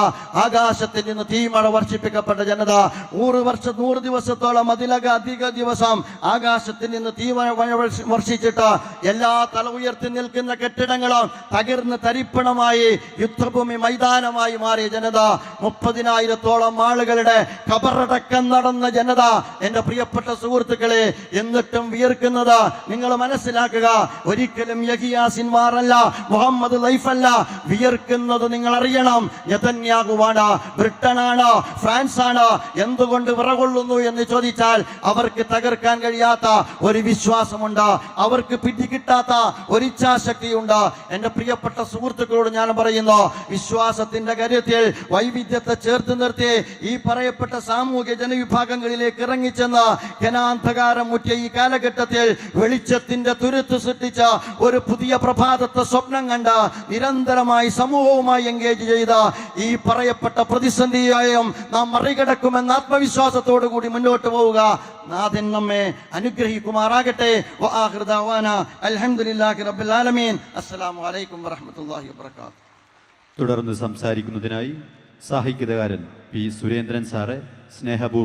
ആകാശത്തിൽ നിന്ന് തീമഴ വർഷിപ്പിക്കപ്പെട്ട ജനത നൂറ് വർഷം നൂറ് ദിവസത്തോളം അതിലക അധിക ദിവസം ആകാശത്തിൽ നിന്ന് തീവ്ര വർഷിച്ചിട്ട് എല്ലാ തല ഉയർത്തി നിൽക്കുന്ന കെട്ടിടങ്ങളും തകർന്ന് തരിപ്പണമായി യുദ്ധഭൂമി മൈതാനമായി മാറിയ ജനത മുപ്പതിനായിരത്തോളം ആളുകളുടെ കബറടക്കം നടന്ന ജനത എന്റെ പ്രിയപ്പെട്ട സുഹൃത്തുക്കളെ എന്നിട്ടും വിയർക്കുന്നത് നിങ്ങൾ മനസ്സിലാക്കുക ഒരിക്കലും യഹിയ സിൻവാറല്ല മുഹമ്മദ് ലൈഫല്ല. വിയർക്കുന്നത് നിങ്ങൾ അറിയണം യഥന്യാകുവാണ് ബ്രിട്ടനാണ് ഫ്രാൻസാണ്. എന്തുകൊണ്ട് വിറകൊള്ളുന്നു? എന്ന് ചോദിച്ചാൽ അവർക്ക് തകർക്കാൻ കഴിയാത്ത ഒരു വിശ്വാസമുണ്ട്. അവർക്ക് പിടികിട്ടാത്ത ഒരു ഇച്ഛാശക്തിയുണ്ട്. എന്റെ പ്രിയപ്പെട്ട സുഹൃത്തുക്കളോട് ഞാൻ പറയുന്നു വിശ്വാസത്തിന്റെ കാര്യത്തിൽ വൈവിധ്യത്തെ ചേർത്ത് നിർത്തി ഈ പറയപ്പെട്ട സാമൂഹ്യ ജനവിഭാഗങ്ങളിലേക്ക് ഇറങ്ങിച്ചെന്ന് ഖനാന്ധകാരം മുറ്റിയ ഈ കാലഘട്ടത്തിൽ വെളിച്ചത്തിന്റെ തുരുത്ത് സൃഷ്ടിച്ച ഒരു പുതിയ പ്രഭാതത്തെ സ്വപ്നം കണ്ട നിരന്തരമായി സമൂഹവുമായി എൻഗേജ് ചെയ്ത ഈ പറയപ്പെട്ട പ്രതിസന്ധിയെയും നാം മറികടക്കുമെന്ന ആത്മവിശ്വാസത്തോടു കൂടി മുന്നോട്ട് പോവുക. നാഥൻ നമ്മെ അനുഗ്രഹിക്കുമാറാകട്ടെ. റബ്ബിൽ ആലമീൻ. അസ്സലാമു അലൈക്കും വറഹ്മത്തുള്ളാഹി വബറകാതുഹു. തുടർന്ന് സംസാരിക്കുന്നതിനായി സാഹിത്യകാരൻ പി സുരേന്ദ്രൻ സാറെ സ്നേഹപൂർവം